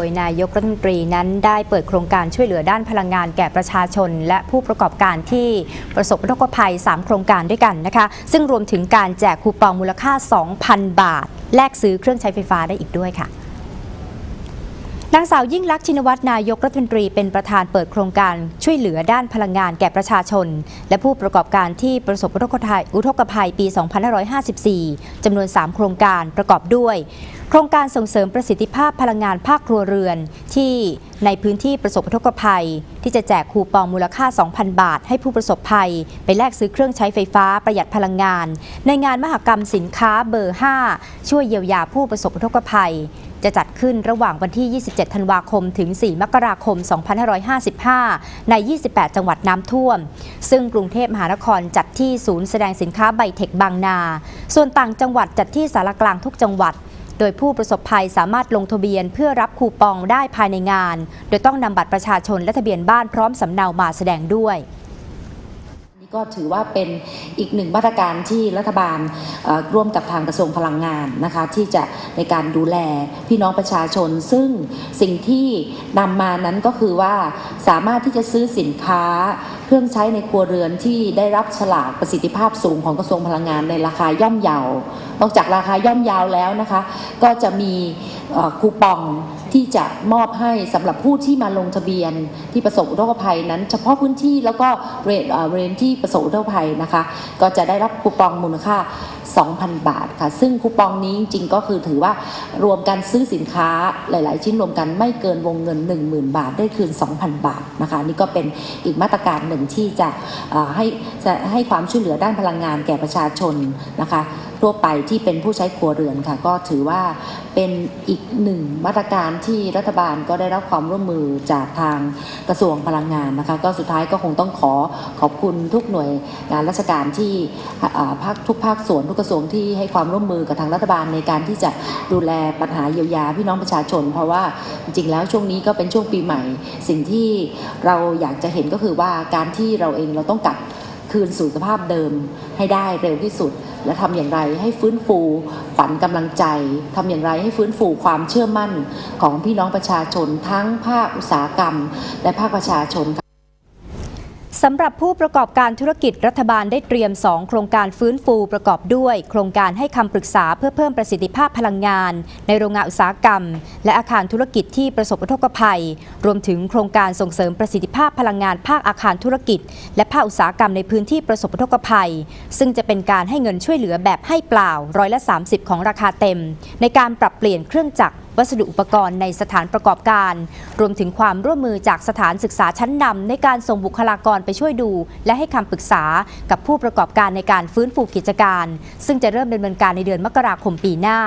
โดยนายกรัฐมนตรีนั้นได้เปิดโครงการช่วยเหลือด้านพลังงานแก่ประชาชน และผู้ประกอบการที่ประสบอุทกภัย 3 โครงการด้วยกันนะคะ ซึ่งรวมถึงการแจกคูปองมูลค่า 2,000 บาท แลกซื้อเครื่องใช้ไฟฟ้าได้อีกด้วยค่ะ นางสาวยิ่งลักษณ์ชินวัตรนายกรัฐมนตรีเป็นประธานเปิดโครงการช่วยเหลือด้านพลังงานแก่ประชาชน และผู้ประกอบการที่ประสบอุทกภัยอุทกภัยปี 2554 จำนวน 3 โครงการประกอบด้วย โครงการส่งเสริมประสิทธิภาพพลังงานภาคครัวเรือนที่ในพื้นที่ประสบอุทกภัย ที่จะแจกคูปองมูลค่า 2,000 บาท ให้ผู้ประสบภัย ไปแลกซื้อเครื่องใช้ไฟฟ้าประหยัดพลังงาน ในงานมหกรรมสินค้าเบอร์ 5 ช่วยเยียวยาผู้ประสบอุทกภัย จะจัดขึ้นระหว่างวันที่ 27 ธันวาคม ถึง 4 มกราคม 2555 ใน 28 จังหวัดน้ำท่วม ซึ่งกรุงเทพมหานครจัดที่ศูนย์แสดงสินค้าไบเทคบางนา ส่วนต่างจังหวัดจัดที่สารกลางทุกจังหวัด โดยผู้ประสบภัยสามารถลงทะเบียนเพื่อรับคูปองได้ภายในงาน โดยต้องนำบัตรประชาชนและทะเบียนบ้านพร้อมสำเนามาแสดงด้วย ก็ถือว่าเป็นอีกหนึ่งมาตรการที่รัฐบาลร่วมกับทางกระทรวงพลังงานนะคะที่จะในการดูแลพี่น้องประชาชน ซึ่งสิ่งที่นำมานั้นก็คือว่าสามารถที่จะซื้อสินค้าเครื่องใช้ในครัวเรือนที่ได้รับฉลากประสิทธิภาพสูงของกระทรวงพลังงานในราคาย่อมเยานอกจากราคาย่อมเยาวแล้วนะคะ ก็จะมีคูปอง ที่จะมอบให้สำหรับผู้ที่มาลงทะเบียนที่ประสบอุทกภัยนั้น เฉพาะพื้นที่แล้วก็เรนเอ่อเรนที่ประสบอุทกภัยนะคะ ก็จะได้รับคูปองมูลค่า 2,000 บาทค่ะ ซึ่งคูปองนี้จริงก็คือถือว่ารวมกันซื้อสินค้าหลาย ๆ ชิ้นรวมกันไม่เกินวงเงิน 10,000 บาท ได้คืน 2,000 บาทนะคะนี่ก็เป็นอีกมาตรการหนึ่งที่จะเอ่อให้จะให้ความช่วยเหลือด้านพลังงานแก่ประชาชนนะคะทั่วไปที่เป็นผู้ใช้ครัวเรือนค่ะ ก็ถือว่าเป็นอีกหนึ่งมาตรการที่รัฐบาลก็ได้รับความร่วมมือจากทางกระทรวงพลังงานนะคะ ก็สุดท้ายก็คงต้องขอขอบคุณทุกหน่วยงานราชการที่ภาคทุกภาคส่วนทุกกระทรวงที่ให้ความร่วมมือกับทางรัฐบาลในการที่จะดูแลปัญหาเยียวยาพี่น้องประชาชน เพราะว่าจริงๆแล้วช่วงนี้ก็เป็นช่วงปีใหม่ สิ่งที่เราอยากจะเห็นก็คือว่าการที่เราเองเราต้องกลับ คืนสู่สภาพเดิมให้ได้เร็วที่สุด และทำอย่างไรให้ฟื้นฟูฝันกำลังใจทำอย่างไรให้ฟื้นฟูความเชื่อมั่นของพี่น้องประชาชนทั้งภาคอุตสาหกรรม และภาคประชาชน สำหรับผู้ประกอบการธุรกิจรัฐบาลได้เตรียม 2 โครงการฟื้นฟูประกอบด้วย โครงการให้คำปรึกษาเพื่อเพิ่มประสิทธิภาพพลังงาน ในโรงงานอุตสาหกรรม และอาคารธุรกิจที่ประสบอุทกภัย รวมถึงโครงการส่งเสริมประสิทธิภาพพลังงานภาคอาคารธุรกิจ และภาคอุตสาหกรรมในพื้นที่ประสบอุทกภัย ซึ่งจะเป็นการให้เงินช่วยเหลือแบบให้เปล่าร้อยละ 30 ของราคาเต็ม ในการปรับเปลี่ยนเครื่องจักร วัสดุอุปกรณ์ในสถานประกอบการ รวมถึงความร่วมมือจากสถานศึกษาชั้นนำในการส่งบุคลากรไปช่วยดู และให้คำปรึกษากับผู้ประกอบการในการฟื้นฟูกิจการ ซึ่งจะเริ่มดำเนินการในเดือนมกราคมปีหน้า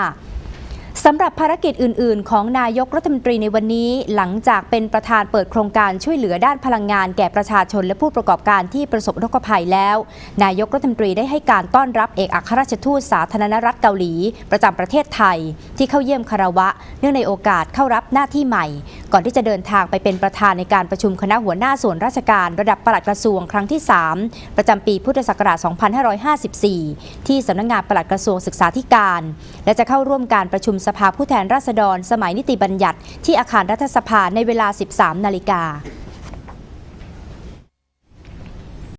สำหรับภารกิจอื่น ๆ ของนายกรัฐมนตรีในวันนี้ หลังจากเป็นประธานเปิดโครงการช่วยเหลือด้านพลังงานแก่ประชาชนและผู้ประกอบการที่ประสบอุทกภัยแล้ว นายกรัฐมนตรีได้ให้การต้อนรับเอกอัครราชทูตสาธารณรัฐเกาหลี ประจำประเทศไทย ที่เข้าเยี่ยมคารวะ เนื่องในโอกาสเข้ารับหน้าที่ใหม่ ก่อนที่จะเดินทางไปเป็นประธานในการประชุมคณะหัวหน้าส่วนราชการระดับปลัดกระทรวงครั้งที่ 3 ประจำปีพุทธศักราช 2554 ที่สำนักงานปลัดกระทรวงศึกษาธิการ และจะเข้าร่วมการประชุมสภาผู้แทนราษฎร สมัยนิติบัญญัติ ที่อาคารรัฐสภาในเวลา 13 นาฬิกา